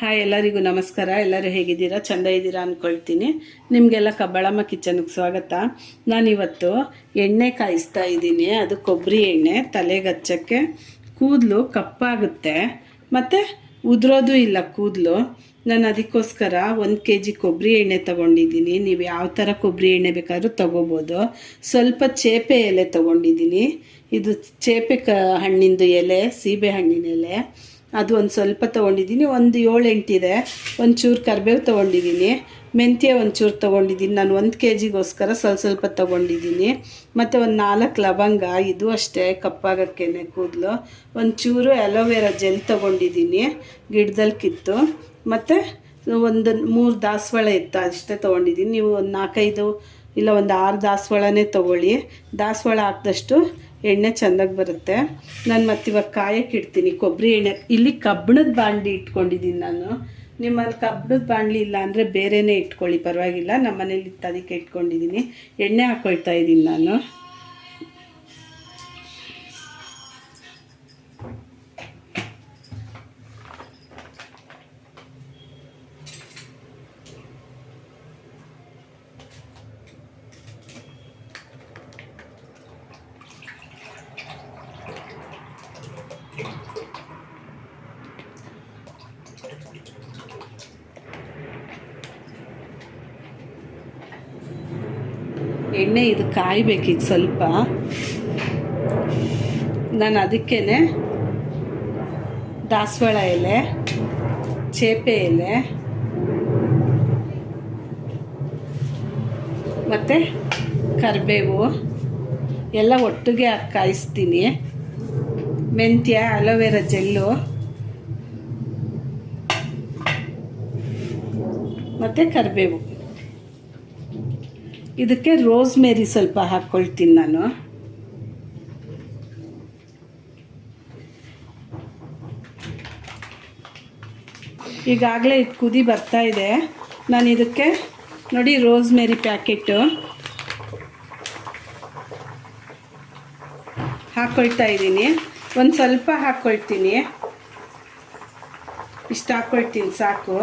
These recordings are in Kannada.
ಹಾಯ್, ಎಲ್ಲರಿಗೂ ನಮಸ್ಕಾರ. ಎಲ್ಲರೂ ಹೇಗಿದ್ದೀರಾ? ಚಂದ ಇದ್ದೀರಾ ಅಂದ್ಕೊಳ್ತೀನಿ ನಿಮಗೆಲ್ಲ ಕಬ್ಬಳಮ್ಮ ಕಿಚನ್ಗೆ ಸ್ವಾಗತ. ನಾನಿವತ್ತು ಎಣ್ಣೆ ಕಾಯಿಸ್ತಾ ಇದ್ದೀನಿ. ಅದು ಕೊಬ್ಬರಿ ಎಣ್ಣೆ ತಲೆಗಚ್ಚಕ್ಕೆ ಕೂದಲು ಕಪ್ಪಾಗುತ್ತೆ. ಮತ್ತು ಉದುರೋದು ಇಲ್ಲ ಕೂದಲು. ನಾನು ಅದಕ್ಕೋಸ್ಕರ ಒಂದು ಕೆ ಜಿ ಕೊಬ್ಬರಿ ಎಣ್ಣೆ ತೊಗೊಂಡಿದ್ದೀನಿ. ನೀವು ಯಾವ ಥರ ಕೊಬ್ಬರಿ ಎಣ್ಣೆ ಬೇಕಾದರೂ ತೊಗೋಬೋದು. ಸ್ವಲ್ಪ ಚೇಪೆ ಎಲೆ ತೊಗೊಂಡಿದ್ದೀನಿ. ಇದು ಚೇಪೆ ಕ, ಹಣ್ಣಿಂದು ಎಲೆ, ಸೀಬೆ ಹಣ್ಣಿನ ಎಲೆ. ಅದು ಒಂದು ಸ್ವಲ್ಪ ತೊಗೊಂಡಿದ್ದೀನಿ. ಒಂದು ಏಳು ಎಂಟಿದೆ ಒಂಚೂರು ಕರಿಬೇವು ತೊಗೊಂಡಿದ್ದೀನಿ. ಮೆಂತ್ಯ ಒಂಚೂರು ತೊಗೊಂಡಿದ್ದೀನಿ. ನಾನು ಒಂದು ಕೆ ಜಿಗೋಸ್ಕರ ಸ್ವಲ್ಪ ಸ್ವಲ್ಪ ತೊಗೊಂಡಿದ್ದೀನಿ. ಮತ್ತು ಒಂದು ನಾಲ್ಕು ಲವಂಗ ಇದು ಅಷ್ಟೇ, ಕಪ್ಪಾಗಕ್ಕೇನೆ ಕೂದಲು. ಒಂಚೂರು ಅಲೋವೆರಾ ಜೆಲ್ ತೊಗೊಂಡಿದ್ದೀನಿ ಗಿಡದಲ್ಲಿ ಕಿತ್ತು. ಮತ್ತು ಒಂದು ಮೂರು ದಾಸವಾಳ ಇತ್ತು, ಅಷ್ಟೇ ತೊಗೊಂಡಿದ್ದೀನಿ. ನೀವು ಒಂದು ನಾಲ್ಕೈದು ಇಲ್ಲ ಒಂದು ಆರು ದಾಸವಾಳನೇ ತೊಗೊಳ್ಳಿ. ದಾಸವಾಳ ಹಾಕಿದಷ್ಟು ಎಣ್ಣೆ ಚೆಂದಾಗಿ ಬರುತ್ತೆ. ನಾನು ಮತ್ತಿವಾಗ ಕಾಯಕ್ಕೆ ಇಡ್ತೀನಿ ಕೊಬ್ಬರಿ ಎಣ್ಣೆ. ಇಲ್ಲಿ ಕಬ್ಬಣದ ಬಾಂಡ್ಲಿ ಇಟ್ಕೊಂಡಿದ್ದೀನಿ ನಾನು. ನಿಮ್ಮಲ್ಲಿ ಕಬ್ಬಣದ ಬಾಂಡ್ಲಿ ಇಲ್ಲ ಅಂದರೆ ಬೇರೆನೇ ಇಟ್ಕೊಳ್ಳಿ, ಪರವಾಗಿಲ್ಲ. ನಮ್ಮ ಮನೇಲಿ ಇತ್ತು, ಅದಕ್ಕೆ ಇಟ್ಕೊಂಡಿದ್ದೀನಿ ಎಣ್ಣೆ ಹಾಕ್ಕೊಳ್ತಾ ಇದ್ದೀನಿ ನಾನು. ಎಣ್ಣೆ ಇದು ಕಾಯ್ಬೇಕೀಗ ಸ್ವಲ್ಪ. ನಾನು ಅದಕ್ಕೇ ದಾಸವಾಳ ಎಲೆ, ಚೇಪೆ ಎಲೆ, ಮತ್ತು ಕರಿಬೇವು ಎಲ್ಲ ಒಟ್ಟಿಗೆ ಹಾಕಿ ಕಾಯಿಸ್ತೀನಿ. ಮೆಂತ್ಯ, ಅಲೋವೆರಾ ಜೆಲ್ಲು, ಮತ್ತು ಕರಿಬೇವು. ಇದಕ್ಕೆ ರೋಸ್ ಮೇರಿ ಸ್ವಲ್ಪ ಹಾಕ್ಕೊಳ್ತೀನಿ ನಾನು. ಈಗಾಗಲೇ ಇದು ಕುದಿ ಬರ್ತಾ ಇದೆ. ನಾನು ಇದಕ್ಕೆ ನೋಡಿ ರೋಸ್ ಮೇರಿ ಪ್ಯಾಕೆಟು. ಹಾಕ್ಕೊಳ್ತಾ ಇದ್ದೀನಿ. ಒಂದು ಸ್ವಲ್ಪ ಹಾಕ್ಕೊಳ್ತೀನಿ ಇಷ್ಟು ಹಾಕ್ಕೊಳ್ತೀನಿ ಸಾಕು.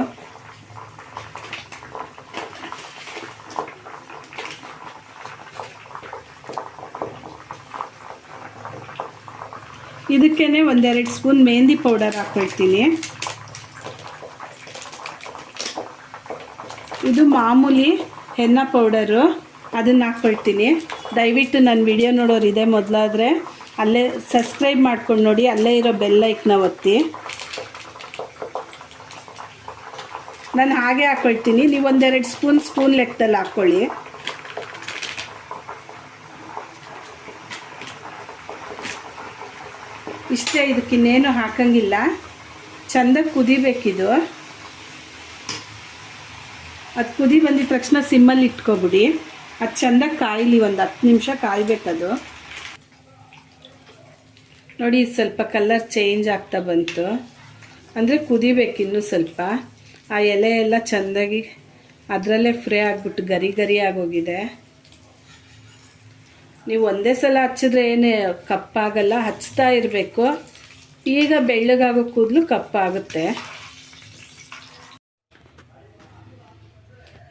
ಇದಕ್ಕೇ ಒಂದೆರಡು ಸ್ಪೂನ್ ಮೆಹಂದಿ ಪೌಡರ್ ಹಾಕ್ಕೊಳ್ತೀನಿ ಇದು ಮಾಮೂಲಿ ಹೆನ್ನ ಪೌಡರು. ಅದನ್ನು ಹಾಕ್ಕೊಳ್ತೀನಿ ದಯವಿಟ್ಟು ನನ್ನ ವಿಡಿಯೋ ನೋಡೋರು ಇದೇ ಮೊದಲಾದರೆ ಅಲ್ಲೇ ಸಬ್ಸ್ಕ್ರೈಬ್ ಮಾಡ್ಕೊಂಡು ನೋಡಿ, ಅಲ್ಲೇ ಇರೋ ಬೆಲ್ಲೈಕ್ನ ಒತ್ತಿ. ನಾನು ಹಾಗೆ ಹಾಕ್ಕೊಳ್ತೀನಿ ನೀವು ಒಂದೆರಡು ಸ್ಪೂನ್ ಸ್ಪೂನ್ ಲೆಕ್ಕದಲ್ಲಿ ಹಾಕ್ಕೊಳ್ಳಿ ಇಷ್ಟೇ, ಇದಕ್ಕಿನ್ನೇನು ಹಾಕಂಗಿಲ್ಲ. ಚೆಂದ ಕುದಿಬೇಕಿದು. ಅದು ಕುದಿ ಬಂದಿದ ತಕ್ಷಣ ಸಿಮ್ಮಲ್ಲಿ ಇಟ್ಕೊಬಿಡಿ. ಅದು ಚಂದ ಕಾಯಲಿ, ಒಂದು ಹತ್ತು ನಿಮಿಷ ಕಾಯಬೇಕದು. ನೋಡಿ ಸ್ವಲ್ಪ ಕಲರ್ ಚೇಂಜ್ ಆಗ್ತಾ ಬಂತು. ಅಂದರೆ ಕುದಿಬೇಕಿನ್ನೂ ಸ್ವಲ್ಪ. ಆ ಎಲೆ ಎಲ್ಲ ಚೆಂದಾಗಿ ಅದರಲ್ಲೇ ಫ್ರೈ ಆಗಿಬಿಟ್ಟು ಗರಿ ಗರಿ ಆಗೋಗಿದೆ. ನೀವು ಒಂದೇ ಸಲ ಹಚ್ಚಿದ್ರೆ ಏನೇ ಕಪ್ಪಾಗಲ್ಲ, ಹಚ್ತಾ ಇರಬೇಕು. ಈಗ ಬೆಳ್ಳಗಾಗೋ ಕೂದಲು ಕಪ್ಪಾಗುತ್ತೆ.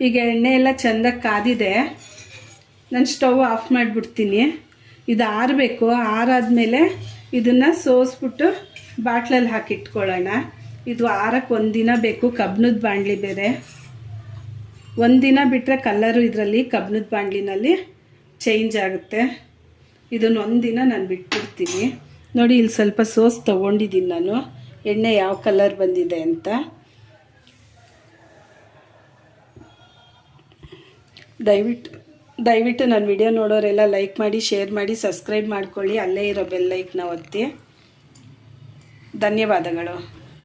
ಈಗ ಎಣ್ಣೆ ಎಲ್ಲ ಚೆಂದಾಗಿ ಕಾದಿದೆ. ನಾನು ಸ್ಟವ್ ಆಫ್ ಮಾಡಿಬಿಡ್ತೀನಿ. ಇದು ಆರಬೇಕು, ಆರಾದಮೇಲೆ ಇದನ್ನು ಸೋಸ್ಬಿಟ್ಟು ಬಾಟ್ಲಲ್ಲಿ ಹಾಕಿಟ್ಕೊಳ್ಳೋಣ. ಇದು ಆರಕ್ಕೆ ಒಂದಿನ ಬೇಕು ಕಬ್ಬನದ ಬಾಣಲಿ ಬೇರೆ. ಒಂದಿನ ಬಿಟ್ಟರೆ ಕಲ್ಲರು ಇದರಲ್ಲಿ ಕಬ್ಬನದ ಬಾಣಲಿನಲ್ಲಿ. ಚೇಂಜ್ ಆಗುತ್ತೆ. ಇದನ್ನು ಒಂದಿನ ನಾನು ಬಿಟ್ಬಿಡ್ತೀನಿ. ನೋಡಿ, ಇಲ್ಲಿ ಸ್ವಲ್ಪ ಸೋಸ್ ತೊಗೊಂಡಿದ್ದೀನಿ ನಾನು. ಎಣ್ಣೆ ಯಾವ ಕಲರ್ ಬಂದಿದೆ ಅಂತ. ದಯವಿಟ್ಟು ದಯವಿಟ್ಟು ನನ್ನ ವಿಡಿಯೋ ನೋಡೋರೆಲ್ಲ ಲೈಕ್ ಮಾಡಿ ಶೇರ್ ಮಾಡಿ ಸಬ್ಸ್ಕ್ರೈಬ್ ಮಾಡ್ಕೊಳ್ಳಿ. ಅಲ್ಲೇ ಇರೋ ಬೆಲ್ಲೈಕ್ನ ಒತ್ತಿ. ಧನ್ಯವಾದಗಳು.